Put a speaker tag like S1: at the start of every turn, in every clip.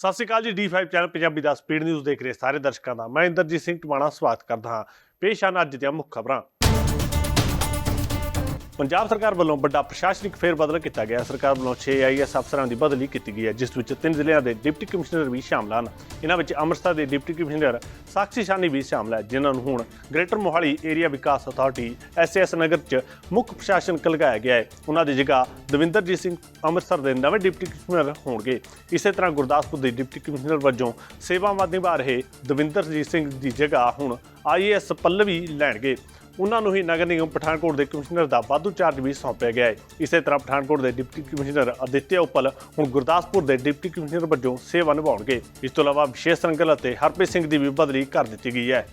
S1: ਸਤਿ ਸ਼੍ਰੀ ਅਕਾਲ ਜੀ D5 ਚੈਨਲ ਪੰਜਾਬੀ ਦਾ ਸਪੀਡ ਨਿਊਜ਼ ਦੇਖ ਰਹੇ ਸਾਰੇ ਦਰਸ਼ਕਾਂ ਦਾ। ਮੈਂ ਇੰਦਰਜੀਤ ਸਿੰਘ ਟਵਾਣਾ, ਸਵਾਗਤ ਕਰਦਾ ਹਾਂ। ਪੇਸ਼ ਹਨ ਅੱਜ ਦੀਆਂ ਮੁੱਖ ਖਬਰਾਂ। ਪੰਜਾਬ ਸਰਕਾਰ ਵੱਲੋਂ ਵੱਡਾ ਪ੍ਰਸ਼ਾਸਨਿਕ ਫੇਰਬਦਲ ਕੀਤਾ ਗਿਆ। ਸਰਕਾਰ ਵੱਲੋਂ 6 ਆਈਐਸ ਅਫਸਰਾਂ ਦੀ ਬਦਲੀ ਕੀਤੀ ਗਈ ਹੈ, ਜਿਸ ਵਿੱਚ ਤਿੰਨ ਜ਼ਿਲ੍ਹਿਆਂ ਦੇ ਡਿਪਟੀ ਕਮਿਸ਼ਨਰ ਵੀ ਸ਼ਾਮਲ ਹਨ। ਇਹਨਾਂ ਵਿੱਚ ਅੰਮ੍ਰਿਤਸਰ ਦੇ ਡਿਪਟੀ ਕਮਿਸ਼ਨਰ ਸਾਕਸ਼ੀ ਸ਼ਾਨੀ ਵੀ ਸ਼ਾਮਲ ਹੈ, ਜਿਨ੍ਹਾਂ ਨੂੰ ਹੁਣ ਗ੍ਰੇਟਰ ਮੋਹਾਲੀ ਏਰੀਆ ਵਿਕਾਸ ਅਥਾਰਟੀ ਐਸਐਸ ਨਗਰ 'ਚ ਮੁੱਖ ਪ੍ਰਸ਼ਾਸਨਕ ਲਗਾਇਆ ਗਿਆ ਹੈ। ਉਹਨਾਂ ਦੀ ਜਗ੍ਹਾ ਦਵਿੰਦਰਜੀਤ ਸਿੰਘ ਅੰਮ੍ਰਿਤਸਰ ਦੇ ਨਵੇਂ ਡਿਪਟੀ ਕਮਿਸ਼ਨਰ ਹੋਣਗੇ। ਇਸੇ ਤਰ੍ਹਾਂ ਗੁਰਦਾਸਪੁਰ ਦੇ ਡਿਪਟੀ ਕਮਿਸ਼ਨਰ ਵਜੋਂ ਸੇਵਾਵਾਂ ਨਿਭਾ ਰਹੇ ਦਵਿੰਦਰਜੀਤ ਸਿੰਘ ਦੀ ਜਗ੍ਹਾ ਹੁਣ ਆਈਏਐਸ ਪੱਲਵੀ ਲੈਣਗੇ। ਉਹਨਾਂ ਨੂੰ ਹੀ ਨਗਰ ਨਿਗਮ ਪਠਾਨਕੋਟ ਦੇ ਕਮਿਸ਼ਨਰ ਦਾ ਵਾਧੂ ਚਾਰਜ ਵੀ ਸੌਂਪਿਆ ਗਿਆ ਹੈ। ਇਸੇ ਤਰ੍ਹਾਂ ਪਠਾਨਕੋਟ ਦੇ ਡਿਪਟੀ ਕਮਿਸ਼ਨਰ ਅਦਿੱਤਿਆ ਉਪਲ ਹੁਣ ਗੁਰਦਾਸਪੁਰ ਦੇ ਡਿਪਟੀ ਕਮਿਸ਼ਨਰ ਵਜੋਂ ਸੇਵਾ ਨਿਭਾਉਣਗੇ। ਇਸ ਤੋਂ ਇਲਾਵਾ ਵਿਸ਼ੇਸ਼ ਰੰਗਲ ਅਤੇ ਹਰਪ੍ਰੀਤ ਸਿੰਘ ਦੀ ਵੀ ਬਦਲੀ ਕਰ ਦਿੱਤੀ ਗਈ ਹੈ।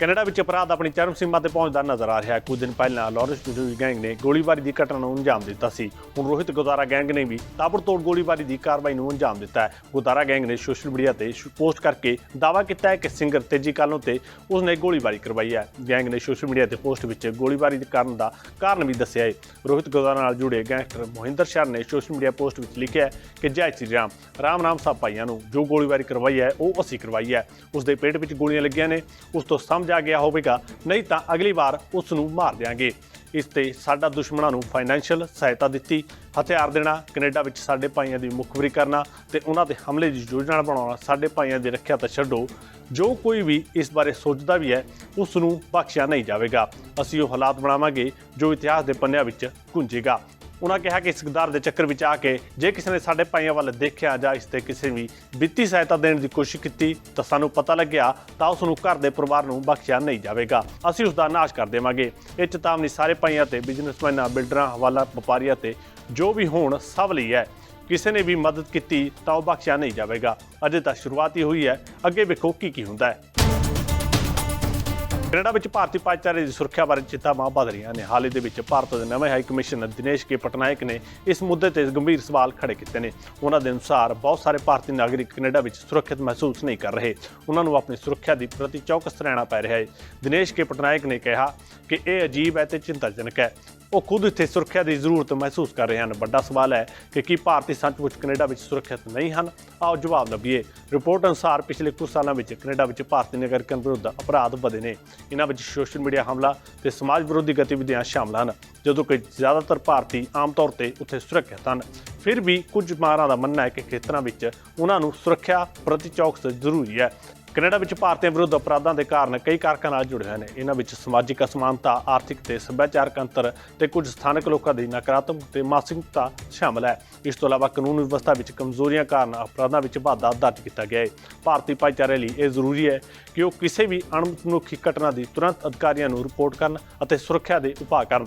S1: ਕੈਨੇਡਾ ਵਿੱਚ ਅਪਰਾਧ ਆਪਣੀ ਚਰਮ ਸੀਮਾ ਤੇ ਪਹੁੰਚਦਾ ਨਜ਼ਰ ਆ ਰਿਹਾ ਹੈ। ਕੁਝ ਦਿਨ ਪਹਿਲਾਂ ਲਾਰੈਂਸ ਟੂਡੂ ਗੈਂਗ ਨੇ ਗੋਲੀਬਾਰੀ ਦੀ ਘਟਨਾ ਨੂੰ ਅੰਜਾਮ ਦਿੱਤਾ ਸੀ। ਹੁਣ ਰੋਹਿਤ ਗੁਦਾਰਾ ਗੈਂਗ ਨੇ ਵੀ ਤਾਬੜਤੋੜ ਗੋਲੀਬਾਰੀ ਦੀ ਕਾਰਵਾਈ ਨੂੰ ਅੰਜਾਮ ਦਿੱਤਾ ਹੈ। ਗੁਦਾਰਾ ਗੈਂਗ ਨੇ ਸੋਸ਼ਲ ਮੀਡੀਆ ਤੇ ਪੋਸਟ ਕਰਕੇ ਦਾਅਵਾ ਕੀਤਾ ਹੈ ਕਿ ਸਿੰਗਰ ਤੇਜੀ ਕਾਲੋਂ ਤੇ ਉਸਨੇ ਗੋਲੀਬਾਰੀ ਕਰਵਾਈ ਹੈ। ਗੈਂਗ ਨੇ ਸੋਸ਼ਲ ਮੀਡੀਆ ਤੇ ਪੋਸਟ ਵਿੱਚ ਗੋਲੀਬਾਰੀ ਦੇ ਕਾਰਨ ਦਾ ਕਾਰਨ ਵੀ ਦੱਸਿਆ ਹੈ। ਰੋਹਿਤ ਗੁਦਾਰਾ ਨਾਲ ਜੁੜੇ ਗੈਂਗਸਟਰ ਮੋਹਿੰਦਰ ਸ਼ਰ ਨੇ ਸੋਸ਼ਲ ਮੀਡੀਆ ਪੋਸਟ ਵਿੱਚ ਲਿਖਿਆ ਹੈ ਕਿ ਜੈ ਸ਼੍ਰੀ ਰਾਮ ਰਾਮ ਰਾਮ ਸਭ ਭਾਈਆਂ ਨੂੰ ਜੋ ਗੋਲੀਬਾਰੀ ਕਰਵਾਈ ਹੈ, ਉਹ ਅਸੀਂ ਕਰਵਾਈ ਹੈ। ਉਸ ਦੇ ਪੇਟ ਵਿੱਚ ਗੋਲੀਆਂ ਲੱਗੀਆਂ ਨੇ। ਉਸ ਤੋਂ ਸਮਝ ਆ ਗਿਆ ਹੋਵੇਗਾ, ਨਹੀਂ ਤਾਂ ਅਗਲੀ ਵਾਰ ਉਸ ਨੂੰ ਮਾਰ ਦਿਆਂਗੇ। ਇਸ ਤੇ ਸਾਡਾ ਦੁਸ਼ਮਣਾਂ ਨੂੰ ਫਾਈਨੈਂਸ਼ੀਅਲ ਸਹਾਇਤਾ ਦਿੱਤੀ। ਹਥਿਆਰ ਦੇਣਾ, ਕੈਨੇਡਾ ਵਿੱਚ ਸਾਡੇ ਭਾਈਆਂ ਦੀ ਮੁਖਬਰੀ ਕਰਨਾ ਤੇ ਉਹਨਾਂ ਤੇ ਹਮਲੇ ਦੀ ਯੋਜਨਾ ਬਣਾਉਣਾ ਸਾਡੇ ਭਾਈਆਂ ਦੀ ਰੱਖਿਆ ਤਾਂ ਛੱਡੋ। ਜੋ ਕੋਈ ਵੀ ਇਸ ਬਾਰੇ ਸੋਚਦਾ ਵੀ ਹੈ ਉਸ ਨੂੰ ਬਖਸ਼ਿਆ ਨਹੀਂ ਜਾਵੇਗਾ। ਅਸੀਂ ਉਹ ਹਾਲਾਤ ਬਣਾਵਾਂਗੇ ਜੋ ਇਤਿਹਾਸ ਦੇ ਪੰਨਿਆਂ ਵਿੱਚ ਗੁੰਜੇਗਾ। ਉਹਨਾਂ ਕਿਹਾ ਕਿ ਇਸ ਗਦਾਰ ਦੇ ਚੱਕਰ ਵਿੱਚ ਆ ਕੇ ਜੇ ਕਿਸੇ ਨੇ ਸਾਡੇ ਭਾਈਆਂ ਵੱਲ ਦੇਖਿਆ ਜਾਂ ਇਸ ਤੇ ਕਿਸੇ ਵੀ ਵਿੱਤੀ ਸਹਾਇਤਾ ਦੇਣ ਦੀ ਕੋਸ਼ਿਸ਼ ਕੀਤੀ ਤਾਂ ਸਾਨੂੰ ਪਤਾ ਲੱਗਿਆ ਤਾਂ ਉਸ ਨੂੰ ਘਰ ਦੇ ਪਰਿਵਾਰ ਨੂੰ ਬਖਸ਼ਿਆ ਨਹੀਂ ਜਾਵੇਗਾ। ਅਸੀਂ ਉਸ ਦਾ ਨਾਸ਼ ਕਰ ਦੇਵਾਂਗੇ। ਇਹ ਚੇਤਾਵਨੀ ਸਾਰੇ ਭਾਈਆਂ ਤੇ, ਬਿਜ਼ਨਸਮੈਨਾਂ, ਬਿਲਡਰਾਂ, ਹਵਾਲਾ ਵਪਾਰੀਆਂ ਤੇ ਜੋ ਵੀ ਹੋਣ ਸਭ ਲਈ ਹੈ। ਕਿਸੇ ਨੇ ਵੀ ਮਦਦ ਕੀਤੀ ਤਾਂ ਉਹ ਬਖਸ਼ਿਆ ਨਹੀਂ ਜਾਵੇਗਾ। ਅਜੇ ਤਾਂ ਸ਼ੁਰੂਆਤ ਹੀ ਹੋਈ ਹੈ। ਅੱਗੇ ਵੇਖੋ ਕੀ ਕੀ ਹੁੰਦਾ ਹੈ। ਕੈਨੇਡਾ ਵਿੱਚ ਭਾਰਤੀ ਭਾਈਚਾਰੇ ਦੀ ਸੁਰੱਖਿਆ ਬਾਰੇ ਚਿੰਤਾਵਾਂ ਵਧ ਰਹੀਆਂ ਨੇ। ਹਾਲ ਹੀ ਦੇ ਵਿੱਚ ਭਾਰਤ ਦੇ ਨਵੇਂ high commissioner Dinesh K Patnaik ਨੇ ਇਸ ਮੁੱਦੇ ਤੇ ਗੰਭੀਰ ਸਵਾਲ ਖੜੇ ਕੀਤੇ ਨੇ। ਉਹਨਾਂ ਦੇ ਅਨੁਸਾਰ ਬਹੁਤ ਸਾਰੇ ਭਾਰਤੀ ਨਾਗਰਿਕ ਕੈਨੇਡਾ ਵਿੱਚ ਸੁਰੱਖਿਅਤ ਮਹਿਸੂਸ ਨਹੀਂ ਕਰ ਰਹੇ। ਉਹਨਾਂ ਨੂੰ ਆਪਣੀ ਸੁਰੱਖਿਆ ਦੀ ਪ੍ਰਤੀ ਚੌਕਸ ਰਹਿਣਾ ਪੈ ਰਿਹਾ ਹੈ। ਦਿਨੇਸ਼ ਕੇ ਪਟਨਾਇਕ ਨੇ ਕਿਹਾ ਕਿ ਇਹ ਅਜੀਬ ਹੈ ਤੇ ਚਿੰਤਾਜਨਕ ਹੈ। ਉਹ ਖੁਦ ਇੱਥੇ ਸੁਰੱਖਿਆ ਦੀ ਜ਼ਰੂਰਤ ਮਹਿਸੂਸ ਕਰ ਰਹੇ ਹਨ। ਵੱਡਾ ਸਵਾਲ ਹੈ ਕਿ ਕੀ ਭਾਰਤੀ ਸੱਚਮੁੱਚ ਕੈਨੇਡਾ ਵਿੱਚ ਸੁਰੱਖਿਅਤ ਨਹੀਂ ਹਨ? ਆਓ ਜਵਾਬ ਲੱਭੀਏ। ਰਿਪੋਰਟ ਅਨੁਸਾਰ ਪਿਛਲੇ ਕੁਝ ਸਾਲਾਂ ਵਿੱਚ ਕੈਨੇਡਾ ਵਿੱਚ ਭਾਰਤੀ ਨਾਗਰਿਕਾਂ ਵਿਰੁੱਧ ਅਪਰਾਧ ਵਧੇ ਨੇ। ਇਹਨਾਂ ਵਿੱਚ ਸੋਸ਼ਲ ਮੀਡੀਆ ਹਮਲਾ ਤੇ ਸਮਾਜ ਵਿਰੋਧੀ ਗਤੀਵਿਧੀਆਂ ਸ਼ਾਮਲ ਹਨ, ਜਦੋਂ ਕਿ ਜ਼ਿਆਦਾਤਰ ਭਾਰਤੀ ਆਮ ਤੌਰ ਤੇ ਉੱਥੇ ਸੁਰੱਖਿਅਤ ਹਨ। ਫਿਰ ਵੀ ਕੁਝ ਮਾਹਰਾਂ ਦਾ ਮੰਨਣਾ ਹੈ ਕਿ ਖੇਤਰਾਂ ਵਿੱਚ ਉਹਨਾਂ ਨੂੰ ਸੁਰੱਖਿਆ ਪ੍ਰਤੀ ਚੌਕਸ ਜ਼ਰੂਰੀ ਹੈ। ਕੈਨੇਡਾ ਵਿੱਚ ਭਾਰਤੀਆਂ ਵਿਰੁੱਧ ਅਪਰਾਧਾਂ ਦੇ ਕਾਰਨ ਕਈ ਕਾਰਕਾਂ ਨਾਲ ਜੁੜੇ ਹੋਏ ਨੇ। ਇਹਨਾਂ ਵਿੱਚ ਸਮਾਜਿਕ ਅਸਮਾਨਤਾ, ਆਰਥਿਕ ਤੇ ਸੱਭਿਆਚਾਰਕ ਅੰਤਰ ਤੇ ਕੁਝ ਸਥਾਨਕ ਲੋਕਾਂ ਦੀ ਨਕਾਰਾਤਮਕ ਤੇ ਮਾਨਸਿਕਤਾ ਸ਼ਾਮਲ ਹੈ। ਇਸ ਤੋਂ ਇਲਾਵਾ ਕਾਨੂੰਨ ਵਿਵਸਥਾ ਵਿੱਚ ਕਮਜ਼ੋਰੀਆਂ ਕਾਰਨ ਅਪਰਾਧਾਂ ਵਿੱਚ ਵਾਧਾ ਦਰਜ ਕੀਤਾ ਗਿਆ ਹੈ। ਭਾਰਤੀ ਭਾਈਚਾਰੇ ਲਈ ਇਹ ਜ਼ਰੂਰੀ ਹੈ ਕਿ ਉਹ ਕਿਸੇ ਵੀ ਅਣਮਨੁੱਖੀ ਘਟਨਾ ਦੀ ਤੁਰੰਤ ਅਧਿਕਾਰੀਆਂ ਨੂੰ ਰਿਪੋਰਟ ਕਰਨ ਅਤੇ ਸੁਰੱਖਿਆ ਦੇ ਉਪਾਅ ਕਰਨ।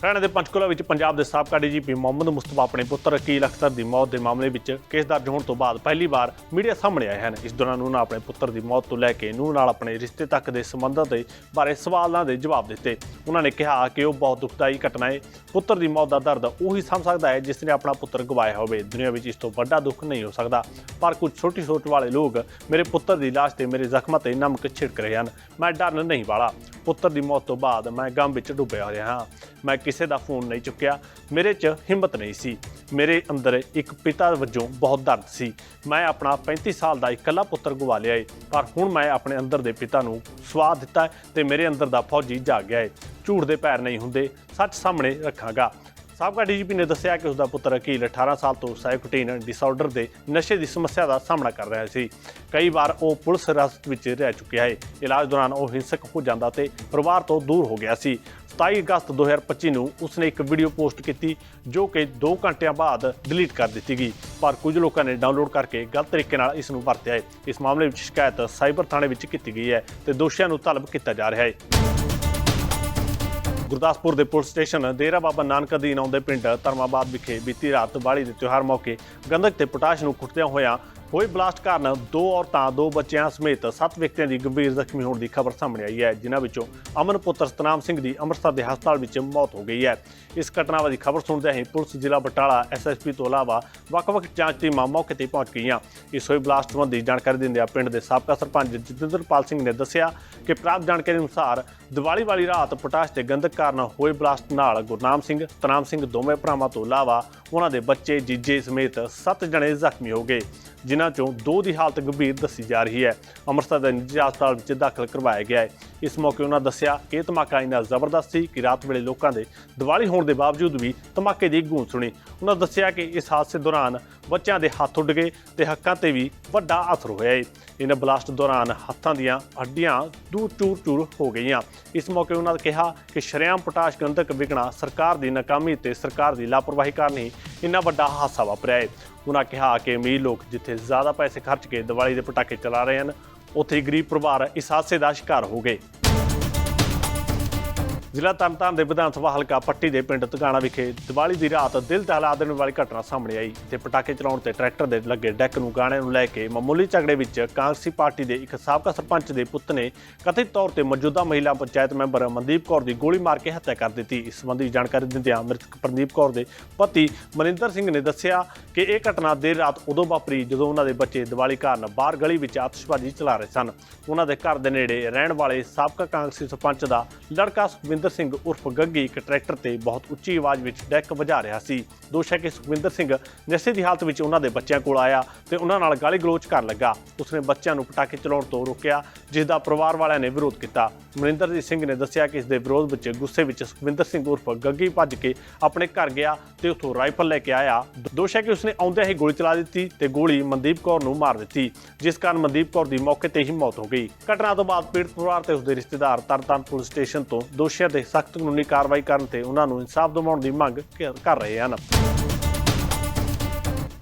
S1: ਹਰਿਆਣਾ ਦੇ ਪੰਚਕੂਲਾ ਵਿੱਚ ਪੰਜਾਬ ਦੇ ਸਾਬਕਾ ਡੀਜੀਪੀ ਮੁਹੰਮਦ ਮੁਸਤਫਾ ਆਪਣੇ ਪੁੱਤਰ ਅਕੀਲ ਅਖਤਰ ਦੀ ਮੌਤ ਦੇ ਮਾਮਲੇ ਵਿੱਚ ਕੇਸ ਦਰਜ ਹੋਣ ਤੋਂ ਬਾਅਦ ਪਹਿਲੀ ਵਾਰ ਮੀਡੀਆ ਸਾਹਮਣੇ ਆਏ ਹਨ। ਇਸ ਦੌਰਾਨ ਉਹਨਾਂ ਆਪਣੇ ਪੁੱਤਰ ਦੀ ਮੌਤ ਤੋਂ ਲੈ ਕੇ ਨੂੰਹ ਨਾਲ ਆਪਣੇ ਰਿਸ਼ਤੇ ਤੱਕ ਦੇ ਸੰਬੰਧਾਂ ਦੇ ਬਾਰੇ ਸਵਾਲਾਂ ਦੇ ਜਵਾਬ ਦਿੱਤੇ। ਉਹਨਾਂ ਨੇ ਕਿਹਾ ਕਿ ਉਹ ਬਹੁਤ ਦੁਖਦਾਈ ਘਟਨਾ ਹੈ। ਪੁੱਤਰ ਦੀ ਮੌਤ ਦਾ ਦਰਦ ਉਹੀ ਸਮਝ ਸਕਦਾ ਹੈ ਜਿਸ ਨੇ ਆਪਣਾ ਪੁੱਤਰ ਗਵਾਇਆ ਹੋਵੇ। ਦੁਨੀਆ ਵਿੱਚ ਇਸ ਤੋਂ ਵੱਡਾ ਦੁੱਖ ਨਹੀਂ ਹੋ ਸਕਦਾ। ਪਰ ਕੁਝ ਛੋਟੀ ਸੋਚ ਵਾਲੇ ਲੋਕ ਮੇਰੇ ਪੁੱਤਰ ਦੀ ਲਾਸ਼ ਤੇ ਮੇਰੇ ਜ਼ਖਮਾਂ ਤੇ ਨਮਕ ਛਿੜਕ ਰਹੇ ਹਨ। ਮੈਂ ਡਰਨ ਨਹੀਂ ਵਾਲਾ। ਪੁੱਤਰ ਦੀ ਮੌਤ ਤੋਂ ਬਾਅਦ ਮੈਂ ਗਮ ਵਿੱਚ ਡੁੱਬਿਆ ਰਿਹਾ ਹਾਂ। ਮੈਂ ਕਿਸੇ ਦਾ ਫੋਨ ਨਹੀਂ ਚੁੱਕਿਆ, ਮੇਰੇ 'ਚ ਹਿੰਮਤ ਨਹੀਂ ਸੀ। ਮੇਰੇ ਅੰਦਰ ਇੱਕ ਪਿਤਾ ਵਜੋਂ ਬਹੁਤ ਦਰਦ ਸੀ। ਮੈਂ ਆਪਣਾ 35 ਸਾਲ ਦਾ ਇਕੱਲਾ ਪੁੱਤਰ ਗਵਾ ਲਿਆ ਏ, ਪਰ ਹੁਣ ਮੈਂ ਆਪਣੇ ਅੰਦਰ ਦੇ ਪਿਤਾ ਨੂੰ ਸਵਾਦ ਦਿੱਤਾ ਹੈ ਤੇ ਮੇਰੇ ਅੰਦਰ ਦਾ ਫੌਜੀ ਜਾਗ ਗਿਆ ਏ। ਝੂਠ ਦੇ ਪੈਰ ਨਹੀਂ ਹੁੰਦੇ, ਸੱਚ ਸਾਹਮਣੇ ਰੱਖਾਂਗਾ। ਸਾਬਕਾ ਡੀਜੀਪੀ ਨੇ ਦੱਸਿਆ ਕਿ ਉਸ ਦਾ ਪੁੱਤਰ ਅਕੀਲ 18 ਸਾਲ ਤੋਂ ਸਾਈਕੋਟਿਨ ਡਿਸਆਰਡਰ ਦੇ ਨਸ਼ੇ ਦੀ ਸਮੱਸਿਆ ਦਾ ਸਾਹਮਣਾ ਕਰ ਰਿਹਾ ਸੀ। ਕਈ ਵਾਰ ਉਹ ਪੁਲਿਸ ਹਿਰਾਸਤ ਵਿੱਚ ਰਹਿ ਚੁੱਕਿਆ ਹੈ ਇਲਾਜ ਦੌਰਾਨ ਉਹ ਹਿੰਸਕ ਹੋ ਜਾਂਦਾ ਤੇ ਪਰਿਵਾਰ ਤੋਂ ਦੂਰ ਹੋ ਗਿਆ ਸੀ। 27 ਅਗਸਤ 2025 ਨੂੰ ਉਸਨੇ ਇੱਕ ਵੀਡੀਓ ਪੋਸਟ ਕੀਤੀ ਜੋ ਕਿ 2 ਘੰਟਿਆਂ ਬਾਅਦ ਡਿਲੀਟ ਕਰ ਦਿੱਤੀ ਗਈ। ਪਰ ਕੁਝ ਲੋਕਾਂ ਨੇ ਡਾਊਨਲੋਡ ਕਰਕੇ ਗਲਤ ਤਰੀਕੇ ਨਾਲ ਇਸ ਨੂੰ ਵਰਤਿਆ ਹੈ। ਇਸ ਮਾਮਲੇ ਵਿੱਚ ਸ਼ਿਕਾਇਤ ਸਾਈਬਰ ਥਾਣੇ ਵਿੱਚ ਕੀਤੀ ਗਈ ਹੈ ਤੇ ਦੋਸ਼ੀਆਂ ਨੂੰ ਤਲਬ ਕੀਤਾ ਜਾ ਰਿਹਾ ਹੈ। ਗੁਰਦਾਸਪੁਰ ਦੇ ਪੁਲਿਸ ਸਟੇਸ਼ਨ ਡੇਰਾ ਬਾਬਾ ਨਾਨਕ ਅਧੀਨ ਆਉਂਦੇ ਪਿੰਡ ਧਰਮਾਬਾਦ ਵਿਖੇ ਬੀਤੀ ਰਾਤ ਦੀਵਾਲੀ ਦੇ ਤਿਉਹਾਰ ਮੌਕੇ ਗੰਧਕ ਤੇ ਪੋਟਾਸ਼ ਨੂੰ ਕੁੱਟਦਿਆਂ ਹੋਇਆਂ ਹੋਏ ਬਲਾਸਟ ਕਾਰਨ ਦੋ ਔਰਤਾਂ, ਦੋ ਬੱਚਿਆਂ ਸਮੇਤ ਸੱਤ ਵਿਅਕਤੀਆਂ ਦੀ ਗੰਭੀਰ ਜ਼ਖਮੀ ਹੋਣ ਦੀ ਖਬਰ ਸਾਹਮਣੇ ਆਈ ਹੈ, ਜਿਨ੍ਹਾਂ ਵਿੱਚੋਂ ਅਮਨ ਪੁੱਤਰ ਸਤਨਾਮ ਸਿੰਘ ਦੀ ਅੰਮ੍ਰਿਤਸਰ ਦੇ ਹਸਪਤਾਲ ਵਿੱਚ ਮੌਤ ਹੋ ਗਈ ਹੈ। ਇਸ ਘਟਨਾ ਦੀ ਖਬਰ ਸੁਣਦਿਆਂ ਹੀ ਪੁਲਿਸ, ਜ਼ਿਲ੍ਹਾ ਬਟਾਲਾ ਐਸਐਸਪੀ ਤੋਂ ਇਲਾਵਾ ਵੱਖ-ਵੱਖ ਜਾਂਚ ਟੀਮਾਂ ਮੌਕੇ ਤੇ ਪਹੁੰਚ ਗਈਆਂ। ਇਸ ਹੋਏ ਬਲਾਸਟ ਸੰਬੰਧੀ ਜਾਣਕਾਰੀ ਦਿੰਦਿਆਂ ਪਿੰਡ ਦੇ ਸਾਬਕਾ ਸਰਪੰਚ ਜਤਿੰਦਰਪਾਲ ਸਿੰਘ ਨੇ ਦੱਸਿਆ ਕਿ ਪ੍ਰਾਪਤ ਜਾਣਕਾਰੀ ਅਨੁਸਾਰ ਦੀਵਾਲੀ ਵਾਲੀ ਰਾਤ ਪੋਟਾਸ਼ ਤੇ ਗੰਧਕ ਕਾਰਨ ਹੋਏ ਬਲਾਸਟ ਨਾਲ ਗੁਰਨਾਮ ਸਿੰਘ, ਤਨਾਮ ਸਿੰਘ ਦੋਵੇਂ ਭਰਾਵਾਂ ਤੋਂ ਇਲਾਵਾ ਉਹਨਾਂ ਦੇ ਬੱਚੇ, ਜੀਜੇ ਸਮੇਤ 7 ਜਣੇ ਜ਼ਖਮੀ ਹੋ ਗਏ, ਜਿਨ੍ਹਾਂ ਚੋਂ ਦੋ ਦੀ ਹਾਲਤ ਗੰਭੀਰ ਦੱਸੀ ਜਾ ਰਹੀ ਹੈ। ਅੰਮ੍ਰਿਤਸਰ ਦੇ ਨਿੱਜੀ ਹਸਪਤਾਲ ਵਿੱਚ ਦਾਖਲ ਕਰਵਾਇਆ ਗਿਆ ਹੈ। ਇਸ ਮੌਕੇ ਉਹਨਾਂ ਦੱਸਿਆ ਕਿ ਇਹ ਧਮਾਕਾ ਇੰਨਾ ਜ਼ਬਰਦਸਤ ਸੀ ਕਿ ਰਾਤ ਵੇਲੇ ਲੋਕਾਂ ਦੇ ਦੀਵਾਲੀ ਹੋਣ ਦੇ ਬਾਵਜੂਦ ਵੀ ਧਮਾਕੇ ਦੀ ਗੂੰਜ ਸੁਣੀ। ਉਹਨਾਂ ਦੱਸਿਆ ਕਿ ਇਸ ਹਾਦਸੇ ਦੌਰਾਨ ਬੱਚਿਆਂ ਦੇ ਹੱਥ ਉੱਡ ਗਏ ਤੇ ਹੱਕਾਂ ਤੇ ਵੀ ਵੱਡਾ ਅਸਰ ਹੋਇਆ ਹੈ ਇਹਨਾਂ ਬਲਾਸਟ ਦੌਰਾਨ ਹੱਥਾਂ ਦੀਆਂ ਹੱਡੀਆਂ ਦੂਰ ਚੂਰ-ਚੂਰ ਹੋ ਗਈਆਂ। ਇਸ ਮੌਕੇ ਉਹਨਾਂ ਨੇ ਕਿਹਾ ਕਿ ਸ਼ਰੇਆਮ ਪੋਟਾਸ਼ ਗੰਧਕ ਵਿਕਣਾ ਸਰਕਾਰ ਦੀ ਨਾਕਾਮੀ ਤੇ ਸਰਕਾਰ ਦੀ ਲਾਪਰਵਾਹੀ ਕਾਰਨ ਹੀ ਇੰਨਾ ਵੱਡਾ ਹਾਦਸਾ ਵਾਪਰਿਆ ਹੈ। ਉਹਨਾਂ ਕਿਹਾ ਕਿ ਅਮੀਰ ਲੋਕ ਜਿੱਥੇ ਜ਼ਿਆਦਾ ਪੈਸੇ ਖਰਚ ਕੇ ਦੀਵਾਲੀ ਦੇ ਪਟਾਕੇ ਚਲਾ ਰਹੇ ਹਨ, ਉੱਥੇ ਹੀ ਗਰੀਬ ਪਰਿਵਾਰ ਇਸ ਹਾਦਸੇ ਦਾ ਸ਼ਿਕਾਰ ਹੋ ਗਏ। ਜ਼ਿਲ੍ਹਾ ਤਰਨਤਾਰਨ ਦੇ ਵਿਧਾਨ ਸਭਾ ਹਲਕਾ ਪੱਟੀ ਦੇ ਪਿੰਡ ਤਗਾਣਾ ਵਿਖੇ ਦੀਵਾਲੀ ਦੀ ਰਾਤ ਦਿਲ ਦਹਿਲਾ ਦੇਣ ਵਾਲੀ ਘਟਨਾ ਸਾਹਮਣੇ ਆਈ, ਤੇ ਪਟਾਕੇ ਚਲਾਉਣ ਤੇ ਟਰੈਕਟਰ ਦੇ ਲੱਗੇ ਡੈਕ ਨੂੰ ਗਾਣੇ ਨੂੰ ਲੈ ਕੇ ਮਾਮੂਲੀ ਝਗੜੇ ਵਿੱਚ ਕਾਂਗਰਸੀ ਪਾਰਟੀ ਦੇ ਇੱਕ ਸਾਬਕਾ ਸਰਪੰਚ ਦੇ ਪੁੱਤ ਨੇ ਕਥਿਤ ਤੌਰ ਤੇ ਮੌਜੂਦਾ ਮਹਿਲਾ ਪੰਚਾਇਤ ਮੈਂਬਰ ਮਨਦੀਪ ਕੌਰ ਦੀ ਗੋਲੀ ਮਾਰ ਕੇ ਹੱਤਿਆ ਕਰ ਦਿੱਤੀ। ਇਸ ਸੰਬੰਧੀ ਜਾਣਕਾਰੀ ਦਿੰਦਿਆਂ ਮ੍ਰਿਤਕ ਪ੍ਰਦੀਪ ਕੌਰ ਦੇ ਪਤੀ ਮਨਿੰਦਰ ਸਿੰਘ ਨੇ ਦੱਸਿਆ ਕਿ ਇਹ ਘਟਨਾ ਦੇਰ ਰਾਤ ਉਦੋਂ ਵਾਪਰੀ ਜਦੋਂ ਉਹਨਾਂ ਦੇ ਬੱਚੇ ਦੀਵਾਲੀ ਕਾਰਨ ਬਾਹਰ ਗਲੀ ਵਿੱਚ ਆਤਿਸ਼ਬਾਜ਼ੀ ਚਲਾ ਰਹੇ ਸਨ। ਉਹਨਾਂ ਦੇ ਘਰ ਦੇ ਨੇੜੇ ਰਹਿਣ ਵਾਲੇ ਸਾਬਕਾ ਕਾਂਗਰਸੀ ਸਰਪੰਚ ਦਾ ਲੜਕਾ ਸੁਖਵਿੰਦਰ ਸਿੰਘ ਉਰਫ ਗੱਗੀ ਇੱਕ ਟਰੈਕਟਰ ਤੇ ਬਹੁਤ ਉੱਚੀ ਆਵਾਜ਼ ਵਿੱਚ ਡੈਕ ਵਜਾ ਰਿਹਾ ਸੀ। ਦੋਸ਼ ਹੈ ਕਿ ਸੁਖਵਿੰਦਰ ਸਿੰਘ ਨਸ਼ੇ ਦੀ ਹਾਲਤ ਵਿੱਚ ਉਹਨਾਂ ਦੇ ਬੱਚਿਆਂ ਕੋਲ ਆਇਆ ਤੇ ਉਹਨਾਂ ਨਾਲ ਗਾਲੀ ਗਲੋਚ ਕਰਨ ਲੱਗਾ। ਉਸਨੇ ਬੱਚਿਆਂ ਨੂੰ ਪਟਾਕੇ ਚਲਾਉਣ ਤੋਂ ਰੋਕਿਆ, ਜਿਸ ਦਾ ਪਰਿਵਾਰ ਵਾਲਿਆਂ ਨੇ ਵਿਰੋਧ ਕੀਤਾ। ਮਨਿੰਦਰਜੀਤ ਸਿੰਘ ਨੇ ਦੱਸਿਆ ਕਿ ਇਸ ਦੇ ਵਿਰੋਧ ਵਿੱਚ ਗੁੱਸੇ ਵਿੱਚ ਸੁਖਵਿੰਦਰ ਸਿੰਘ ਉਰਫ ਗੱਗੀ ਭੱਜ ਕੇ ਆਪਣੇ ਘਰ ਗਿਆ ਤੇ ਉੱਥੋਂ ਰਾਈਫਲ ਲੈ ਕੇ ਆਇਆ। ਦੋਸ਼ ਹੈ ਕਿ ਉਸਨੇ ਆਉਂਦਿਆਂ ਹੀ ਗੋਲੀ ਚਲਾ ਦਿੱਤੀ ਤੇ ਗੋਲੀ ਮਨਦੀਪ ਕੌਰ ਨੂੰ ਮਾਰ ਦਿੱਤੀ, ਜਿਸ ਕਾਰਨ ਮਨਦੀਪ ਕੌਰ ਦੀ ਮੌਕੇ ਤੇ ਹੀ ਮੌਤ ਹੋ ਗਈ। ਘਟਨਾ ਤੋਂ ਬਾਅਦ ਪੀੜਤ ਪਰਿਵਾਰ ਤੇ ਉਸਦੇ ਰਿਸ਼ਤੇਦਾਰ ਤਰਨਤਾਰਨ ਪੁਲਿਸ ਸਟੇਸ਼ਨ ਤੋਂ ਦੋਸ਼ੀਆਂ ਦੇ ਸਖਤ ਕਾਨੂੰਨੀ ਕਾਰਵਾਈ ਕਰਨ ਤੇ ਉਹਨਾਂ ਨੂੰ ਇਨਸਾਫ ਦਿਵਾਉਣ ਦੀ ਮੰਗ ਕਰ ਰਹੇ ਹਨ।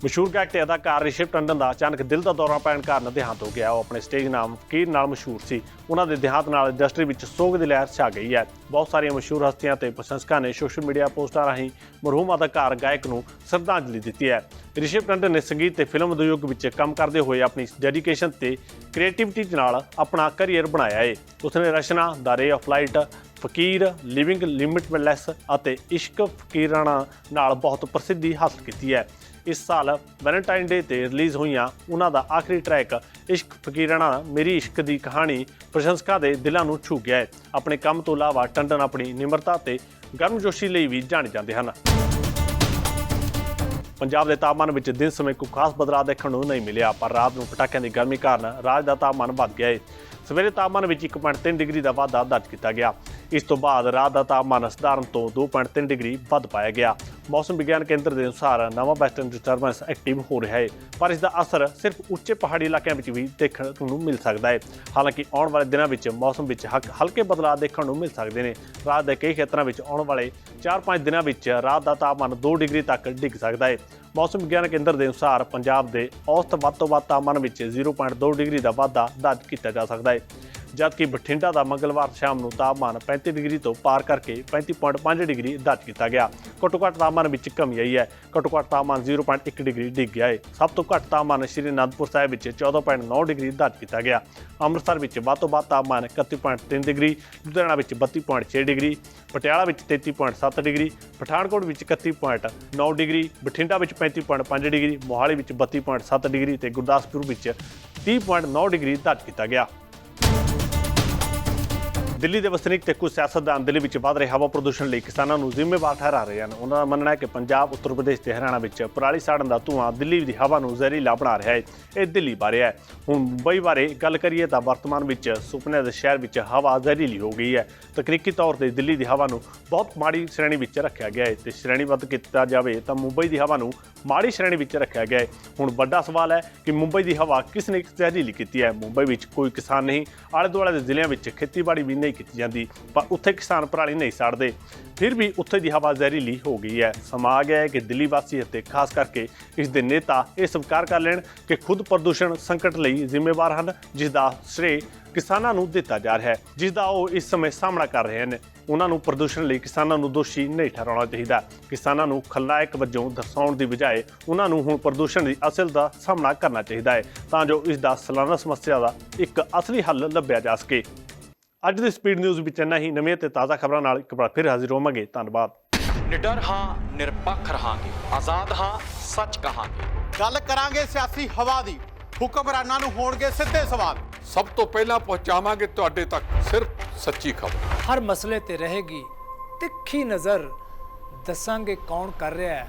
S1: ਮਸ਼ਹੂਰ ਗਾਇਕ ਤੇ ਅਦਾਕਾਰ ਰਿਸ਼ਵ ਟੰਡਨ ਦਾ ਅਚਾਨਕ ਦਿਲ ਦਾ ਦੌਰਾ ਪੈਣ ਕਾਰਨ ਦੇਹਾਂਤ ਹੋ ਗਿਆ। ਉਹ ਆਪਣੇ ਸਟੇਜ ਨਾਮ ਫਕੀਰ ਨਾਲ ਮਸ਼ਹੂਰ ਸੀ। ਉਹਨਾਂ ਦੇ ਦੇਹਾਂਤ ਨਾਲ ਇੰਡਸਟਰੀ ਵਿੱਚ ਸੋਗ ਦੀ ਲਹਿਰ ਛਾ ਗਈ ਹੈ। ਬਹੁਤ ਸਾਰੀਆਂ ਮਸ਼ਹੂਰ ਹਸਤੀਆਂ ਤੇ ਪ੍ਰਸ਼ੰਸਕਾਂ ਨੇ ਸੋਸ਼ਲ ਮੀਡੀਆ ਪੋਸਟਾਂ ਰਾਹੀਂ ਮਰਹੂਮ ਅਦਾਕਾਰ ਗਾਇਕ ਨੂੰ ਸ਼ਰਧਾਂਜਲੀ ਦਿੱਤੀ ਹੈ। ਰਿਸ਼ਵ ਟੰਡਨ ਨੇ ਸੰਗੀਤ ਤੇ ਫਿਲਮ ਉਦਯੋਗ ਵਿੱਚ ਕੰਮ ਕਰਦੇ ਹੋਏ ਆਪਣੀ ਡੈਡੀਕੇਸ਼ਨ ਤੇ ਕ੍ਰੀਏਟੀਵਿਟੀ ਨਾਲ ਆਪਣਾ ਕੈਰੀਅਰ ਬਣਾਇਆ ਹੈ ਉਸਨੇ ਰਚਨਾ, ਦਾ ਰੇ ਆਫ ਲਾਈਟ ਫਕੀਰ ਲਿਵਿੰਗ ਲਿਮਿਟਲੈਸ ਅਤੇ ਇਸ਼ਕ ਫਕੀਰਾਣਾ ਨਾਲ ਬਹੁਤ ਪ੍ਰਸਿੱਧੀ ਹਾਸਲ ਕੀਤੀ ਹੈ। ਇਸ ਸਾਲ ਵੈਲੈਂਟਾਈਨ ਡੇ ਤੇ ਰਿਲੀਜ਼ ਹੋਈਆਂ ਉਹਨਾਂ ਦਾ ਆਖਰੀ ਟਰੈਕ ਇਸ਼ਕ ਫਕੀਰਾਣਾ ਮੇਰੀ ਇਸ਼ਕ ਦੀ ਕਹਾਣੀ ਪ੍ਰਸ਼ੰਸਕਾਂ ਦੇ ਦਿਲਾਂ ਨੂੰ ਛੂ ਗਿਆ ਹੈ। ਆਪਣੇ ਕੰਮ ਤੋਂ ਇਲਾਵਾ ਟੰਡਨ ਆਪਣੀ ਨਿਮਰਤਾ ਤੇ ਗਰਮਜੋਸ਼ੀ ਲਈ ਵੀ ਜਾਣੇ ਜਾਂਦੇ ਹਨ। ਪੰਜਾਬ ਦੇ ਤਾਪਮਾਨ ਵਿੱਚ ਦਿਨ ਸਮੇਂ ਕੋਈ ਖਾਸ ਬਦਲਾਅ ਦੇਖਣ ਨੂੰ ਨਹੀਂ ਮਿਲਿਆ, ਪਰ ਰਾਤ ਨੂੰ ਪਟਾਕਿਆਂ ਦੀ ਗਰਮੀ ਕਾਰਨ ਰਾਜ ਦਾ ਤਾਪਮਾਨ ਵੱਧ ਗਿਆ ਹੈ। ਸਵੇਰੇ ਤਾਪਮਾਨ ਵਿੱਚ 1.3 ਡਿਗਰੀ ਦਾ ਵਾਧਾ ਦਰਜ ਕੀਤਾ ਗਿਆ। ਇਸ ਤੋਂ ਬਾਅਦ ਰਾਤ ਦਾ ਤਾਪਮਾਨ ਸਧਾਰਨ ਤੋਂ 2.3 ਡਿਗਰੀ ਵੱਧ ਪਾਇਆ ਗਿਆ। ਮੌਸਮ ਵਿਗਿਆਨ ਕੇਂਦਰ ਦੇ ਅਨੁਸਾਰ ਨਵਾਂ ਵੈਸਟਰਨ ਡਿਸਟਰਬੈਂਸ ਐਕਟਿਵ ਹੋ ਰਿਹਾ ਹੈ, ਪਰ ਇਸ ਦਾ ਅਸਰ ਸਿਰਫ ਉੱਚੇ ਪਹਾੜੀ ਇਲਾਕਿਆਂ ਵਿੱਚ ਵੀ ਦੇਖਣ ਨੂੰ ਮਿਲ ਸਕਦਾ ਹੈ। ਹਾਲਾਂਕਿ ਆਉਣ ਵਾਲੇ ਦਿਨਾਂ ਵਿੱਚ ਮੌਸਮ ਵਿੱਚ ਹਕ- ਹਲਕੇ ਬਦਲਾਅ ਦੇਖਣ ਨੂੰ ਮਿਲ ਸਕਦੇ ਨੇ। ਰਾਤ ਦੇ ਕਈ ਖੇਤਰਾਂ ਵਿੱਚ ਆਉਣ ਵਾਲੇ 4-5 ਦਿਨਾਂ ਵਿੱਚ ਰਾਤ ਦਾ ਤਾਪਮਾਨ 2 ਡਿਗਰੀ ਤੱਕ ਡਿੱਗ ਸਕਦਾ ਹੈ। ਮੌਸਮ ਵਿਗਿਆਨ ਕੇਂਦਰ ਦੇ ਅਨੁਸਾਰ ਪੰਜਾਬ ਦੇ ਔਸਤ ਵੱਧ ਤੋਂ ਵੱਧ ਤਾਪਮਾਨ ਵਿੱਚ 0.2 ਡਿਗਰੀ ਦਾ ਵਾਧਾ ਦਰਜ ਕੀਤਾ ਜਾ ਸਕਦਾ ਹੈ। ਜਦਕਿ ਬਠਿੰਡਾ ਦਾ ਮੰਗਲਵਾਰ ਸ਼ਾਮ ਨੂੰ ਤਾਪਮਾਨ 35 ਡਿਗਰੀ ਤੋਂ ਪਾਰ ਕਰਕੇ 35.5 ਡਿਗਰੀ ਦਰਜ ਕੀਤਾ ਗਿਆ। ਘੱਟੋ ਘੱਟ ਤਾਪਮਾਨ ਵਿੱਚ ਕਮੀ ਆਈ ਹੈ। ਘੱਟੋ ਘੱਟ ਤਾਪਮਾਨ 0.1 ਡਿਗਰੀ ਡਿੱਗ ਗਿਆ ਹੈ। ਸਭ ਤੋਂ ਘੱਟ ਤਾਪਮਾਨ ਸ਼੍ਰੀ ਅਨੰਦਪੁਰ ਸਾਹਿਬ ਵਿੱਚ 14.9 ਡਿਗਰੀ ਦਰਜ ਕੀਤਾ ਗਿਆ। ਅੰਮ੍ਰਿਤਸਰ ਵਿੱਚ ਵੱਧ ਤੋਂ ਵੱਧ ਤਾਪਮਾਨ 31.3 ਡਿਗਰੀ, ਲੁਧਿਆਣਾ ਵਿੱਚ 32.6 ਡਿਗਰੀ, ਪਟਿਆਲਾ ਵਿੱਚ 33.7 ਡਿਗਰੀ, ਪਠਾਨਕੋਟ ਵਿੱਚ 31.9 ਡਿਗਰੀ, ਬਠਿੰਡਾ ਵਿੱਚ 35.5 ਡਿਗਰੀ, ਮੋਹਾਲੀ ਵਿੱਚ 32.7 ਡਿਗਰੀ ਤੇ ਗੁਰਦਾਸਪੁਰ ਵਿੱਚ 30.9 ਡਿਗਰੀ ਦਰਜ ਕੀਤਾ ਗਿਆ। ਦਿੱਲੀ ਦੇ ਵਸਨੀਕ ਤੇ ਕੁਝ ਸਿਆਸਤਦਾਨ ਦਿੱਲੀ ਵਿੱਚ ਵੱਧ ਰਹੇ ਹਵਾ ਪ੍ਰਦੂਸ਼ਣ ਲਈ ਕਿਸਾਨਾਂ ਨੂੰ ਜ਼ਿੰਮੇਵਾਰ ਠਹਿਰਾ ਰਹੇ ਹਨ। ਉਹਨਾਂ ਦਾ ਮੰਨਣਾ ਹੈ ਕਿ ਪੰਜਾਬ, ਉੱਤਰ ਪ੍ਰਦੇਸ਼ ਤੇ ਹਰਿਆਣਾ ਵਿੱਚ ਪਰਾਲੀ ਸਾੜਨ ਦਾ ਧੂਆਂ ਦਿੱਲੀ ਦੀ ਹਵਾ ਨੂੰ ਜ਼ਹਿਰੀਲਾ ਬਣਾ ਰਿਹਾ ਹੈ। ਇਹ ਦਿੱਲੀ ਬਾਰੇ ਹੈ। ਹੁਣ ਮੁੰਬਈ ਬਾਰੇ ਗੱਲ ਕਰੀਏ ਤਾਂ ਵਰਤਮਾਨ ਵਿੱਚ ਸੁਪਨੇ ਦੇ ਸ਼ਹਿਰ ਵਿੱਚ ਹਵਾ ਜ਼ਹਿਰੀਲੀ ਹੋ ਗਈ ਹੈ। ਤਕਨੀਕੀ ਤੌਰ ਤੇ ਦਿੱਲੀ ਦੀ ਹਵਾ ਨੂੰ ਬਹੁਤ ਮਾੜੀ ਸ਼੍ਰੇਣੀ ਵਿੱਚ ਰੱਖਿਆ ਗਿਆ ਹੈ ਤੇ ਸ਼੍ਰੇਣੀਬੱਧ ਕੀਤਾ ਜਾਵੇ ਤਾਂ ਮੁੰਬਈ ਦੀ ਹਵਾ ਨੂੰ ਮਾੜੀ ਸ਼੍ਰੇਣੀ ਵਿੱਚ ਰੱਖਿਆ ਗਿਆ ਹੈ। ਹੁਣ ਵੱਡਾ ਸਵਾਲ ਹੈ ਕਿ ਮੁੰਬਈ ਦੀ ਹਵਾ ਕਿਸ ਨੇ ਜ਼ਹਿਰੀਲੀ ਕੀਤੀ ਹੈ? ਮੁੰਬਈ ਵਿੱਚ ਕੋਈ ਕਿਸਾਨ ਨਹੀਂ। ਆਲੇ ਦੁਆਲੇ ਦੇ ਜ਼ਿਲ੍ਹਿਆਂ ਵਿੱਚ ਖੇਤੀਬਾੜੀ ਵੀ ਨਹੀਂ ਕੀਤੀ ਜਾਂਦੀ, ਪਰ ਉੱਥੇ ਕਿਸਾਨ ਪਰਾਲੀ ਨਹੀਂ ਸਾੜਦੇ। ਫਿਰ ਵੀ ਉੱਥੇ ਦੀ ਹਵਾ ਜ਼ਹਿਰੀਲੀ ਹੋ ਗਈ ਹੈ। ਸਮਾਂ ਆ ਗਿਆ ਹੈ ਕਿ ਦਿੱਲੀ ਵਾਸੀ ਅਤੇ ਖਾਸ ਕਰਕੇ ਇਸ ਦੇ ਨੇਤਾ ਇਹ ਸਵੀਕਾਰ ਕਰ ਲੈਣ ਕਿ ਖੁਦ ਪ੍ਰਦੂਸ਼ਣ ਸੰਕਟ ਲਈ ਜ਼ਿੰਮੇਵਾਰ ਹਨ, ਜਿਸ ਦਾ ਸ਼੍ਰੇ ਕਿਸਾਨਾਂ ਨੂੰ ਦਿੱਤਾ ਜਾ ਰਿਹਾ ਹੈ, ਜਿਸ ਦਾ ਉਹ ਇਸ ਸਮੇਂ ਸਾਹਮਣਾ ਕਰ ਰਹੇ ਹਨ। ਉਹਨਾਂ ਨੂੰ ਪ੍ਰਦੂਸ਼ਣ ਲਈ ਕਿਸਾਨਾਂ ਨੂੰ ਦੋਸ਼ੀ ਨਹੀਂ ਠਹਿਰਾਉਣਾ ਚਾਹੀਦਾ। ਕਿਸਾਨਾਂ ਨੂੰ ਖਲਨਾਇਕ ਵਜੋਂ ਦਰਸਾਉਣ ਦੀ ਬਜਾਏ ਉਹਨਾਂ ਨੂੰ ਹੁਣ ਪ੍ਰਦੂਸ਼ਣ ਦੀ ਅਸਲ ਦਾ ਸਾਹਮਣਾ ਕਰਨਾ ਚਾਹੀਦਾ ਹੈ, ਤਾਂ ਜੋ ਇਸ ਦਾ ਸਾਲਾਨਾ ਸਮੱਸਿਆ ਦਾ ਇੱਕ ਅਸਲੀ ਹੱਲ ਲੱਭਿਆ ਜਾ ਸਕੇ। ਅੱਜ ਦੀ ਸਪੀਡ ਨਿਊਜ਼ ਵਿੱਚ ਇੰਨਾ ਹੀ। ਨਵੀਆਂ ਤੇ ਤਾਜ਼ਾ ਖਬਰਾਂ ਨਾਲ ਇੱਕ ਵਾਰ ਫਿਰ ਹਾਜ਼ਰ ਹੋਵਾਂਗੇ। ਧੰਨਵਾਦ।
S2: ਨਿਡਰ ਹਾਂ ਨਿਰਪੱਖ ਰਹਾਂਗੇ। ਆਜ਼ਾਦ ਹਾਂ ਸੱਚ ਕਹਾਂਗੇ।
S3: ਗੱਲ ਕਰਾਂਗੇ ਸਿਆਸੀ ਹਵਾ ਦੀ। ਹੁਕਮਰਾਨਾਂ ਨੂੰ ਹੋਣਗੇ ਸਿੱਧੇ ਸਵਾਲ।
S4: ਸਭ ਤੋਂ ਪਹਿਲਾਂ ਪਹੁੰਚਾਵਾਂਗੇ ਤੁਹਾਡੇ ਤੱਕ ਸਿਰਫ ਸੱਚੀ ਖਬਰ।
S5: ਹਰ ਮਸਲੇ ਤੇ ਰਹੇਗੀ ਤਿੱਖੀ ਨਜ਼ਰ। ਦੱਸਾਂਗੇ ਕੌਣ ਕਰ ਰਿਹਾ ਹੈ।